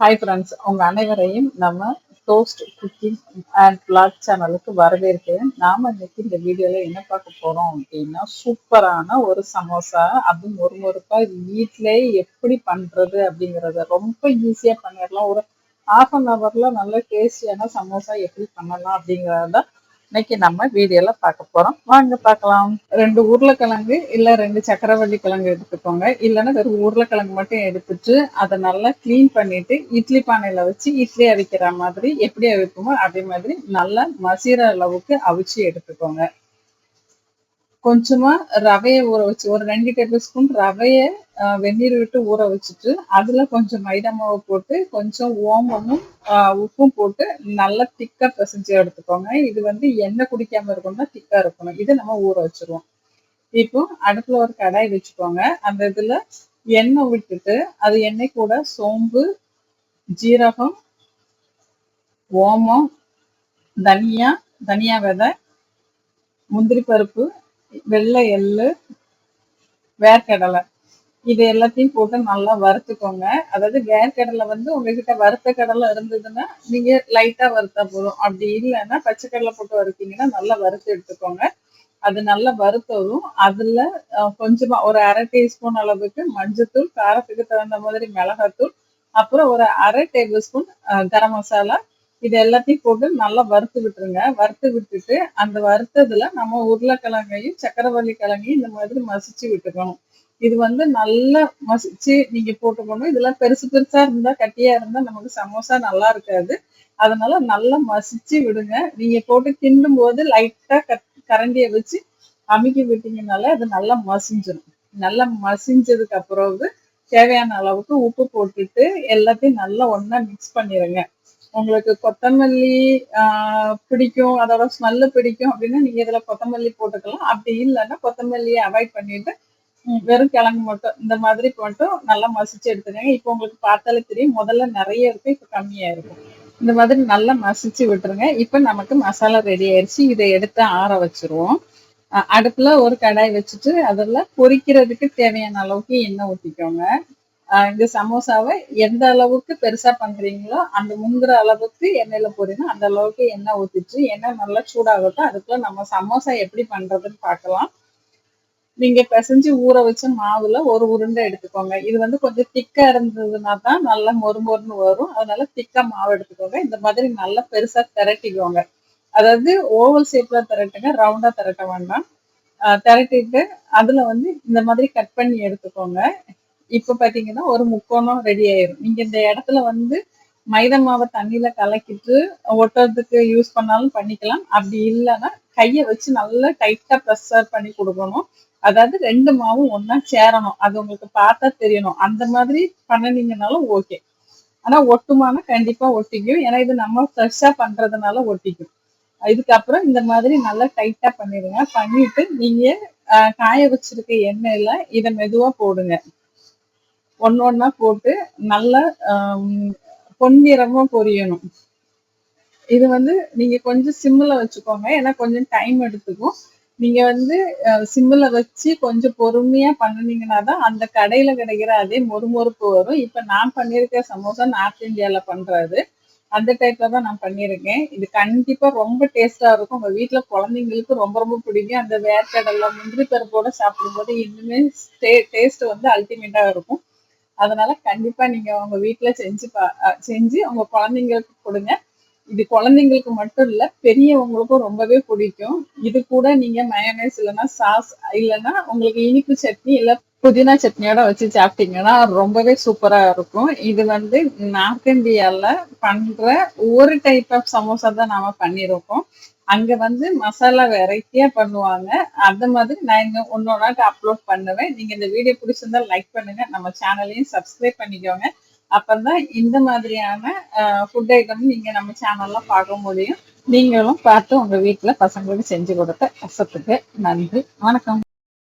Hi friends உங்கள் அனைவரையும் நம்ம டோஸ்ட் குக்கிங் அண்ட் பிளாக் சேனலுக்கு வரவேற்கிறேன். நாம் இன்னைக்கு இந்த வீடியோவில் என்ன பார்க்க போகிறோம் அப்படின்னா சூப்பரான ஒரு சமோசா அதுவும் ஒரு முறுக்கா வீட்டிலே எப்படி பண்ணுறது அப்படிங்கிறத ரொம்ப ஈஸியாக பண்ணிடலாம். ஒரு ஹாஃப் அன் ஹவரில் நல்ல டேஸ்டியான சமோசா எப்படி பண்ணலாம் அப்படிங்கறத இன்னைக்கு நம்ம வீடியோல பார்க்க போறோம். வாங்க பார்க்கலாம். ரெண்டு உருளைக்கிழங்கு இல்ல ரெண்டு சக்கரவள்ளி கிழங்கு எடுத்துக்கோங்க. இல்லைன்னா வெறும் உருளைக்கிழங்கு மட்டும் எடுத்துட்டு அதை நல்லா க்ளீன் பண்ணிட்டு இட்லி பானையில வச்சு இட்லி அவிக்கிற மாதிரி எப்படி அவிப்போமோ அதே மாதிரி நல்லா மசீர அளவுக்கு அவிச்சு எடுத்துக்கோங்க. கொஞ்சமா ரவையை ஊற வச்சு ஒரு ரெண்டு டேபிள் ஸ்பூன் ரவையை வெந்நீர் விட்டு ஊற வச்சுட்டு அதுல கொஞ்சம் மைதா மாவு போட்டு கொஞ்சம் ஓமமும் உப்பும் போட்டு நல்லா திக்கா பிசைஞ்சு எடுத்துக்கோங்க. இது வந்து எண்ணெய் குடிக்காம இருக்கணும்னா திக்கா இருக்கணும். இதை நம்ம ஊற வச்சிருவோம். இப்போ அடுப்புல ஒரு கடாய் வச்சுக்கோங்க. அந்த இதுல எண்ணெய் விட்டுட்டு அது எண்ணெய் கூட சோம்பு ஜீரகம் ஓமம் தனியா தனியா விதை முந்திரி பருப்பு வெள்ளை எள்ளு வேர்க்கடலை. இது எல்லாத்தையும் போட்டு நல்லா வறுத்துக்கோங்க. அதாவது வேர்க்கடலை வந்து உங்ககிட்ட வறுத்த கடலை இருந்ததுன்னா நீங்க லைட்டா வறுத்தா போதும். அப்படி இல்லைன்னா பச்சை கடலை போட்டு வறுத்தீங்கன்னா நல்லா வறுத்து எடுத்துக்கோங்க. அது நல்லா வறுத்ததும் அதுல கொஞ்சமா ஒரு அரை டீஸ்பூன் அளவுக்கு மஞ்சத்தூள் காரத்துக்கு தகுந்த மாதிரி மிளகாத்தூள் அப்புறம் ஒரு அரை டேபிள் ஸ்பூன் கரம் மசாலா இது எல்லாத்தையும் போட்டு நல்லா வறுத்து விட்டுருங்க. வறுத்து விட்டுட்டு அந்த வறுத்ததுல நம்ம உருளைக்கிழங்கையும் சக்கரவள்ளி கிழங்கையும் இந்த மாதிரி மசிச்சு விட்டுக்கணும். இது வந்து நல்லா மசிச்சு நீங்க போட்டுக்கணும். இதெல்லாம் பெருசு பெருசா இருந்தா கட்டியா இருந்தா நமக்கு சமோசா நல்லா இருக்காது. அதனால நல்லா மசிச்சு விடுங்க. நீங்க போட்டு கிண்டும் போது லைட்டா கரண்டிய வச்சு அமுக்கி விட்டீங்கனால அது நல்லா மசிஞ்சிடும் நல்லா மசிஞ்சதுக்கு அப்புறம் தேவையான அளவுக்கு உப்பு போட்டுட்டு எல்லாத்தையும் நல்லா ஒன்னா மிக்ஸ் பண்ணிடுங்க உங்களுக்கு கொத்தமல்லி பிடிக்கும். அதோட ஸ்மெல்லு பிடிக்கும் அப்படின்னா நீங்க இதில் கொத்தமல்லி போட்டுக்கலாம். அப்படி இல்லைன்னா கொத்தமல்லியை அவாய்ட் பண்ணிட்டு வெறும் கிழங்கு மட்டும் இந்த மாதிரி மட்டும் நல்லா மசிச்சு எடுத்துக்கோங்க. இப்போ உங்களுக்கு பார்த்தாலே தெரியும். முதல்ல நிறைய இருக்கும் இப்போ கம்மியாக இருக்கும் இந்த மாதிரி நல்லா மசிச்சு விட்டுருங்க. இப்போ நமக்கு மசாலா ரெடி ஆயிடுச்சு இதை எடுத்து ஆற வச்சிருவோம். அடுப்புல ஒரு கடாய் வச்சுட்டு அதில் பொரிக்கிறதுக்கு தேவையான அளவுக்கு எண்ணெய் ஊற்றிக்கோங்க இந்த சமோசாவை எந்த அளவுக்கு பெருசா பண்றீங்களோ அந்த முங்குற அளவுக்கு எண்ணெயில போறீங்கன்னா அந்த அளவுக்கு எண்ணெய் ஊத்திட்டு எண்ணெய் நல்லா சூடாகட்டும். அதுக்குள்ள நம்ம சமோசா எப்படி பண்றதுன்னு பார்க்கலாம். நீங்க பிசைஞ்சு ஊற வச்ச மாவுல ஒரு உருண்டை எடுத்துக்கோங்க. இது வந்து கொஞ்சம் திக்கா இருந்ததுன்னா தான் நல்லா மொறு மொறுன்னு வரும். அதனால திக்கா மாவு எடுத்துக்கோங்க. இந்த மாதிரி நல்லா பெருசா திரட்டிக்கோங்க. அதாவது ஓவல் ஷேப்ல திரட்டுங்க. ரவுண்டா திரட்ட வேண்டாம். திரட்டிட்டு அதுல வந்து இந்த மாதிரி கட் பண்ணி எடுத்துக்கோங்க. இப்ப பாத்தீங்கன்னா ஒரு முக்கோணம் ரெடி ஆயிரும். நீங்க இந்த இடத்துல வந்து மைதா மாவை தண்ணியில கலக்கிட்டு ஒட்டுறதுக்கு யூஸ் பண்ணாலும் பண்ணிக்கலாம். அப்படி இல்லைன்னா கையை வச்சு நல்லா டைட்டா ப்ரெஷர் பண்ணி கொடுக்கணும். அதாவது ரெண்டு மாவும் ஒன்னா சேரணும். அது உங்களுக்கு பார்த்தா தெரியணும். அந்த மாதிரி பண்ணினீங்கனாலும் ஓகே ஆனா ஒட்டுமான கண்டிப்பா ஒட்டிக்கும். ஏன்னா இது நம்ம ஃப்ரெஷ்ஷா பண்றதுனால ஒட்டிக்கும். இதுக்கப்புறம் இந்த மாதிரி நல்லா டைட்டா பண்ணிடுங்க. பண்ணிட்டு நீங்க காய வச்சிருக்க எண்ணெயில இதை மெதுவா போடுங்க. ஒன்று ஒன்றா போட்டு நல்லா பொன்னிறமா பொரியணும். இது வந்து நீங்க கொஞ்சம் சிம்மில் வச்சுக்கோங்க. ஏன்னா கொஞ்சம் டைம் எடுத்துக்கும். நீங்க வந்து சிம்மில் வச்சு கொஞ்சம் பொறுமையா பண்ணினீங்கன்னா தான் அந்த கடையில கிடைக்கிற அதே மொறுமொறுப்பு வரும். இப்ப நான் பண்ணியிருக்க சமோசா நார்த் இந்தியால பண்றது அந்த டைப்ல தான் நான் பண்ணியிருக்கேன். இது கண்டிப்பா ரொம்ப டேஸ்டா இருக்கும். உங்க வீட்டுல குழந்தைங்களுக்கு ரொம்ப ரொம்ப பிடிக்கும். அந்த வேர்க்கடலை முந்திரி பருப்போட சாப்பிடும்போது இன்னுமே டேஸ்ட் வந்து அல்டிமேட்டா இருக்கும். அதனால கண்டிப்பா நீங்க உங்க வீட்டுல செஞ்சு செஞ்சு உங்க குழந்தைங்களுக்கு கொடுங்க. இது குழந்தைங்களுக்கு மட்டும் இல்ல பெரியவங்களுக்கும் ரொம்பவே பிடிக்கும். இது கூட நீங்க மயனேஸ் இல்லைன்னா சாஸ் இல்லைன்னா உங்களுக்கு இனிப்பு சட்னி இல்ல புதினா சட்னியோட வச்சு சாப்பிட்டீங்கன்னா ரொம்பவே சூப்பரா இருக்கும். இது வந்து நார்த் இந்தியால பண்ற ஒரு டைப் ஆஃப் சமோசா தான் நாம பண்ணிருக்கோம். அங்க வந்து மசாலா வெரைட்டியா பண்ணுவாங்க. அந்த மாதிரி நான் இங்க ஒன்னொன்னாட்டு அப்லோட் பண்ணுவேன். நீங்க இந்த வீடியோ பிடிச்சிருந்தா லைக் பண்ணுங்க. நம்ம சேனலையும் சப்ஸ்கிரைப் பண்ணிக்கோங்க. அப்பதான் இந்த மாதிரியான ஃபுட் ஐட்டம் நீங்க நம்ம சேனல்ல பார்க்க முடியும். நீங்களும் பார்த்து உங்க வீட்டுல பசங்களுக்கு செஞ்சு கொடுத்த கசத்துக்கு நன்றி. வணக்கம்.